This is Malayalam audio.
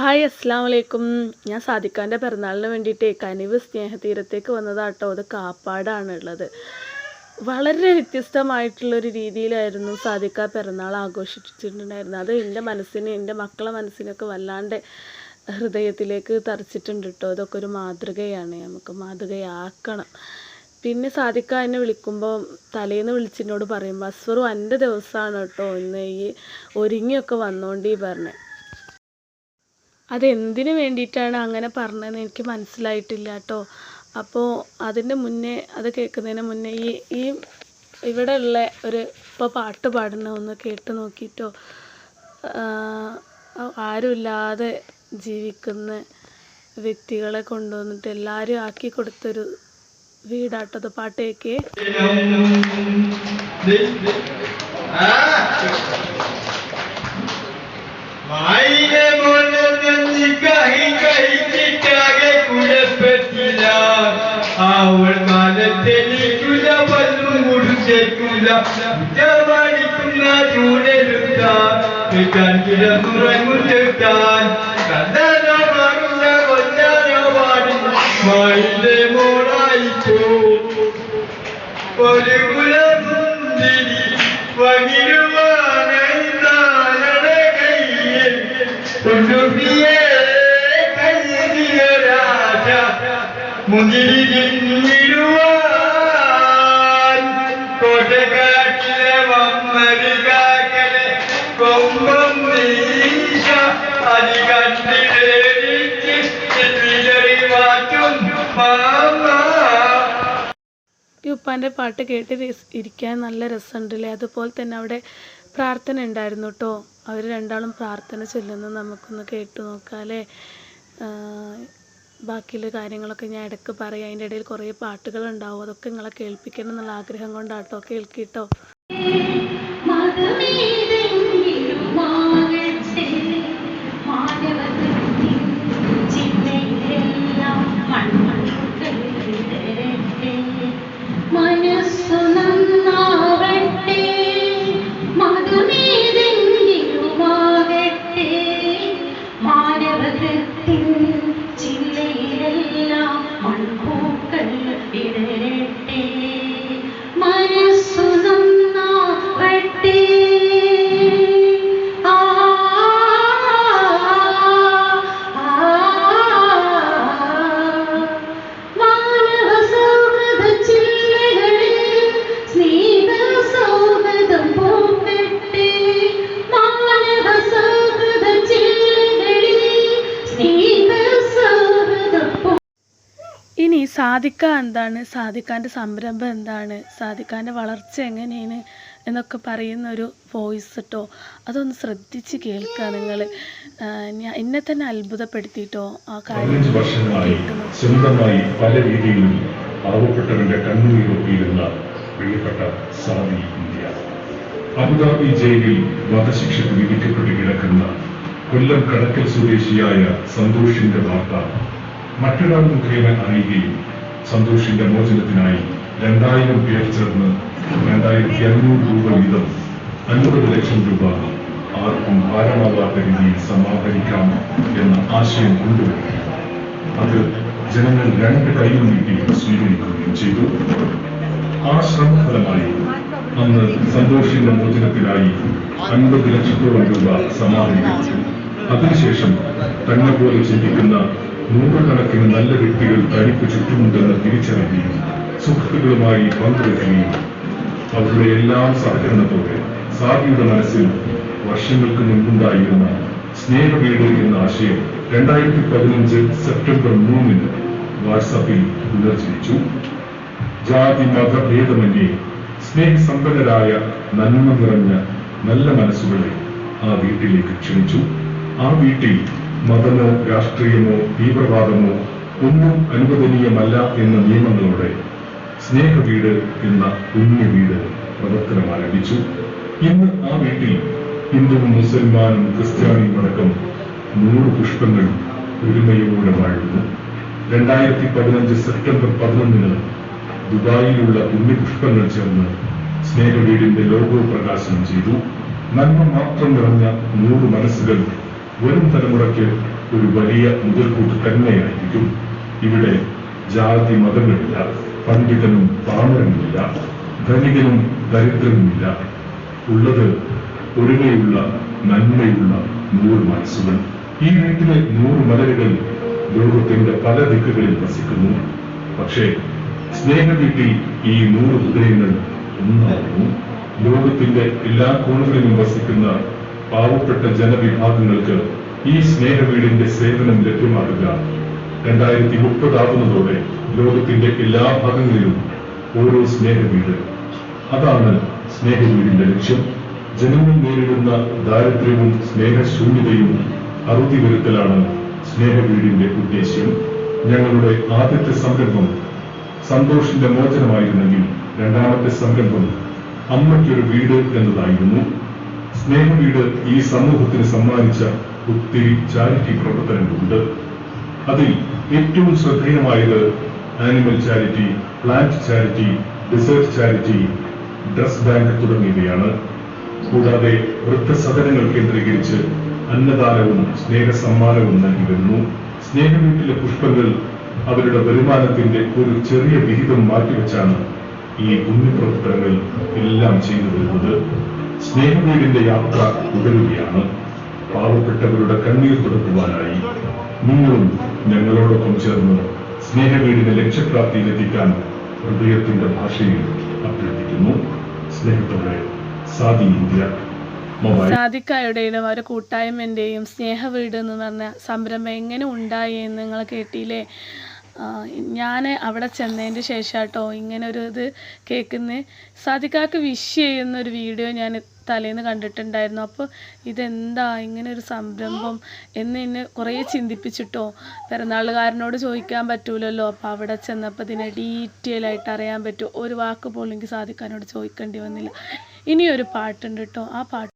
ഹായ് അസ്സാം വലൈക്കും ഞാൻ സാദിഖാന്റെ പിറന്നാളിന് വേണ്ടിയിട്ട് കനിവ് സ്നേഹതീരത്തേക്ക് വന്നതാട്ടോ. അത് കാപ്പാടാണ് ഉള്ളത് വളരെ വ്യത്യസ്തമായിട്ടുള്ളൊരു രീതിയിലായിരുന്നു സാധിക്ക പിറന്നാൾ ആഘോഷിച്ചിട്ടുണ്ടായിരുന്നത്. അത് എന്റെ മനസ്സിനെ എന്റെ മക്കളെ മനസ്സിനൊക്കെ വല്ലാണ്ട് ഹൃദയത്തിലേക്ക് തറച്ചിട്ടുണ്ട് കേട്ടോ. അതൊക്കെ ഒരു മാതൃകയാണ്. നമുക്ക് മാതൃകയാക്കണം. പിന്നെ സാദിക്ക എന്നെ വിളിക്കുമ്പോൾ തലേന്ന് വിളിച്ചെന്നോട് പറയുമ്പോൾ അസ്വറു എന്റെ ദിവസമാണ് കേട്ടോ. ഇന്ന് ഈ ഒരുങ്ങിയൊക്കെ വന്നോണ്ടീ പറഞ്ഞത് അതെന്തിനു വേണ്ടിയിട്ടാണ് അങ്ങനെ പറഞ്ഞതെന്ന് എനിക്ക് മനസ്സിലായിട്ടില്ല കേട്ടോ. അപ്പോൾ അതിന്റെ മുന്നേ അത് കേൾക്കുന്നതിന് മുന്നേ ഈ ഈ ഇവിടെ ഉള്ള ഒരു ഇപ്പോൾ പാട്ട് പാടുന്ന ഒന്ന് കേട്ട് നോക്കിയിട്ടോ ആരുമില്ലാതെ ജീവിക്കുന്ന വ്യക്തികളെ കൊണ്ടുവന്നിട്ട് എല്ലാവരും ആക്കി കൊടുത്തൊരു വീടാട്ടത് പാട്ട് കേൾക്കേ കുടിച്ചേക്കില്ല ഉച്ചമടിക്കുന്ന ചൂടെടുത്ത കിടന്നുറങ്ങുറ്റാൻ കണ്ടാനോ മറുന്ന കൊല്ലാനോ പാടി മായിലെ മോളായിപ്പോ. ഒരു കുലമുന്തിരി പകിരുവാനെന്താനടെ കയ്യിൽ. കൊണ്ടുപിയേ കയ്യിലിയ രാജ മുതിരി തിന്നിടുവാൻ വമ്മരുകാക്കലെ കൊമ്പം പാട്ട് കേട്ട് ഇരിക്കാൻ നല്ല രസമുണ്ടല്ലേ? അതുപോലെ തന്നെ അവിടെ പ്രാർത്ഥന ഉണ്ടായിരുന്നു കേട്ടോ അവർ രണ്ടാളും പ്രാർത്ഥന ചൊല്ലുന്നത് നമുക്കൊന്ന് കേട്ടു നോക്കാം അല്ലേ ബാക്കിയുള്ള കാര്യങ്ങളൊക്കെ ഞാൻ ഇടയ്ക്ക് പറയും. അതിന്റെ ഇടയിൽ കുറേ പാട്ടുകൾ ഉണ്ടാവും. അതൊക്കെ നിങ്ങളെ കേൾപ്പിക്കണം എന്നുള്ള ആഗ്രഹം കൊണ്ടാട്ടോ കേൾക്കിട്ടോ. മാനവകൃത്യം സാധിക്ക എന്താണ്? സാധിക്കാന്റെ സംരംഭം എന്താണ്? സാധിക്കാന്റെ വളർച്ച എങ്ങനെയാണ്? എന്നൊക്കെ പറയുന്ന ഒരു വോയിസ് കേട്ടോ അതൊന്ന് ശ്രദ്ധിച്ച് കേൾക്കുക നിങ്ങൾ ഞാൻ എന്നെ തന്നെ അത്ഭുതപ്പെടുത്തിയിട്ടോ ആ കാര്യം സ്വന്തമായി പല രീതിയിലും പാവപ്പെട്ടവന്റെ കണ്ണുനീരൊപ്പിയിരുന്ന പ്രിയപ്പെട്ട സാദി ഇന്ത്യ. അബുദാബി ജയിലിൽ വധശിക്ഷയ്ക്ക് വിധിക്കപ്പെട്ട് കിടക്കുന്ന കൊല്ലം കടക്കൽ സ്വദേശിയായ സന്തോഷിന്റെ വാർത്ത മറ്റൊരാൾ മുഖേന അറിയുകയും സന്തോഷിന്റെ മോചനത്തിനായി രണ്ടായിരം പേർ ചേർന്ന് രണ്ടായിരത്തി അഞ്ഞൂറ് രൂപ വീതം അൻപത് ലക്ഷം രൂപ ആർക്കും ഭാരമാകാത്ത രീതിയിൽ സമാഹരിക്കാം എന്ന ആശയം കൊണ്ടുവരികയും അത് ജനങ്ങൾ രണ്ട് കൈയും നീട്ടി സ്വീകരിക്കുകയും ചെയ്തു. ആ ശ്രമഫലമായി അന്ന് സന്തോഷിന്റെ മോചനത്തിനായി അൻപത് ലക്ഷത്തോളം രൂപ സമാഹരിച്ചു. അതിനുശേഷം തന്നെ പോലെ ചിന്തിക്കുന്ന നൂറുകണക്കിന് നല്ല വ്യക്തികൾ തനിക്ക് ചുറ്റുമുണ്ടെന്ന് തിരിച്ചറിയുകയും സുഹൃത്തുക്കളുമായി പങ്കുവെക്കുകയും അവരുടെ എല്ലാം സഹകരണത്തോടെ സാദിയുടെ മനസ്സിൽ വർഷങ്ങൾക്ക് മുൻപുണ്ടായിരുന്ന സ്നേഹവീട് എന്ന ആശയം രണ്ടായിരത്തി പതിനഞ്ച് സെപ്റ്റംബർ മൂന്നിന് വാട്സാപ്പിൽ പുനർജനിച്ചു. ജാതി മതഭേദമന്യേ സ്നേഹസമ്പന്നരായ നന്മ നിറഞ്ഞ നല്ല മനസ്സുകളെ ആ വീട്ടിലേക്ക് ക്ഷണിച്ചു. ആ വീട്ടിൽ മതമോ രാഷ്ട്രീയമോ തീവ്രവാദമോ ഒന്നും അനുവദനീയമല്ല എന്ന നിയമങ്ങളോടെ സ്നേഹവീട് എന്ന കുഞ്ഞു വീട് പ്രവർത്തനം ആരംഭിച്ചു ഇന്ന് ആ വീട്ടിൽ ഹിന്ദുവും മുസൽമാനും ക്രിസ്ത്യാനിയും അടക്കം നൂറ് പുഷ്പങ്ങൾ ഒരുമയോടെ വാഴുന്നു. രണ്ടായിരത്തി പതിനഞ്ച് സെപ്റ്റംബർ പതിനൊന്നിന് ദുബായിലുള്ള പുണ്യപുഷ്പങ്ങൾ ചേർന്ന് സ്നേഹവീടിന്റെ ലോഗോ പ്രകാശനം ചെയ്തു. നന്മ മാത്രം നിറഞ്ഞ നൂറ് മനസ്സുകൾ വരും തലമുറയ്ക്ക് ഒരു വലിയ മുതൽക്കൂട്ട് തന്നെയായിരിക്കും ഇവിടെ ജാതി മതങ്ങളില്ല പണ്ഡിതനും പാമരനുമില്ല ധനികനും ദരിദ്രനുമില്ല. ഉള്ളത് ഒരുമയുള്ള നന്മയുള്ള നൂറ് മനസ്സുകൾ. ഈ വീട്ടിലെ നൂറ് മലരുകൾ ലോകത്തിന്റെ പല ദിക്കുകളിൽ വസിക്കുന്നു. പക്ഷേ സ്നേഹവീട്ടിൽ ഈ നൂറ് ഹൃദയങ്ങൾ ഒന്നാകുന്നു. ലോകത്തിന്റെ എല്ലാ കോണുകളിലും വസിക്കുന്ന പാവപ്പെട്ട ജനവിഭാഗങ്ങൾക്ക് ഈ സ്നേഹവീടിന്റെ സേവനം ലഭ്യമാകുക രണ്ടായിരത്തി മുപ്പതാകുന്നതോടെ ലോകത്തിന്റെ എല്ലാ ഭാഗങ്ങളിലും ഓരോ സ്നേഹവീട്. അതാണ് സ്നേഹവീടിന്റെ ലക്ഷ്യം. ജനങ്ങൾ നേരിടുന്ന ദാരിദ്ര്യവും സ്നേഹശൂന്യതയും അറുതി വരുത്തലാണ് സ്നേഹവീടിന്റെ ഉദ്ദേശ്യം. ഞങ്ങളുടെ ആദ്യത്തെ സംരംഭം സന്തോഷിന്റെ മോചനമായിരുന്നെങ്കിൽ രണ്ടാമത്തെ സംരംഭം അമ്മയ്ക്കൊരു വീട് എന്നതായിരുന്നു. സ്നേഹവീട് ഈ സമൂഹത്തിന് സമ്മാനിച്ച ഒത്തിരി ചാരിറ്റി പ്രവർത്തനങ്ങളുണ്ട്. അതിൽ ഏറ്റവും ശ്രദ്ധേയമായത് animal charity plant charity dessert charity dress bank തുടങ്ങിയവയാണ്. കൂടാതെ വൃദ്ധസദനങ്ങൾ കേന്ദ്രീകരിച്ച് അന്നദാനവും സ്നേഹസമ്മാനവും നൽകി വരുന്നു സ്നേഹവീട്ടിലെ പുഷ്പങ്ങൾ അവരുടെ വരുമാനത്തിന്റെ ഒരു ചെറിയ വിഹിതം മാറ്റിവെച്ചാണ് ഈ പുണ്യപ്രവർത്തനങ്ങൾ എല്ലാം ചെയ്തു വരുന്നത്. സ്നേഹവീടിന്റെ യാത്ര തുടരുകയാണ്. പാവപ്പെട്ടവരുടെ കണ്ണീർ തുടക്കുവാനായി നിങ്ങളും ഞങ്ങളോടൊപ്പം ചേർന്ന് സ്നേഹവീടിന്റെ ലക്ഷ്യപ്രാപ്തിയിലെത്തിക്കാൻ ഹൃദയത്തിന്റെ ഭാഷയിൽ അഭ്യർത്ഥിക്കുന്നു. സ്നേഹത്തോടെ സാദി ഇന്ത്യ മൊബൈൽ. സാദിക്കായുടെയും അവരുടെ കൂട്ടായ്മന്റെയും സ്നേഹവീട് എന്ന് പറഞ്ഞ സംരംഭം എങ്ങനെ ഉണ്ടായി എന്ന് നിങ്ങൾ കേട്ടില്ലേ? ഞാൻ അവിടെ ചെന്നതിന്റെ കേട്ടോ ഇങ്ങനെ ഒരു ഇത് കേൾക്കുന്നത് സാദിക്കാക്ക് വിഷ് ചെയ്യുന്ന ഒരു വീഡിയോ ഞാൻ തലേന്ന് കണ്ടിട്ടുണ്ടായിരുന്നു. അപ്പോൾ ഇതെന്താ ഇങ്ങനെ ഒരു സംരംഭം എന്ന് എന്നെ കുറേ ചിന്തിപ്പിച്ചിട്ടോ. പിറന്നാളുകാരനോട് ചോദിക്കാൻ പറ്റൂലല്ലോ. അപ്പോൾ അവിടെ ചെന്നപ്പോൾ ഇതിനെ ഡീറ്റെയിൽ ആയിട്ട് അറിയാൻ പറ്റും. ഒരു വാക്ക് പോലും എനിക്ക് സാധിക്കാനോട് ചോദിക്കേണ്ടി വന്നില്ല. ഇനിയൊരു പാട്ടുണ്ട് കേട്ടോ ആ പാട്ട്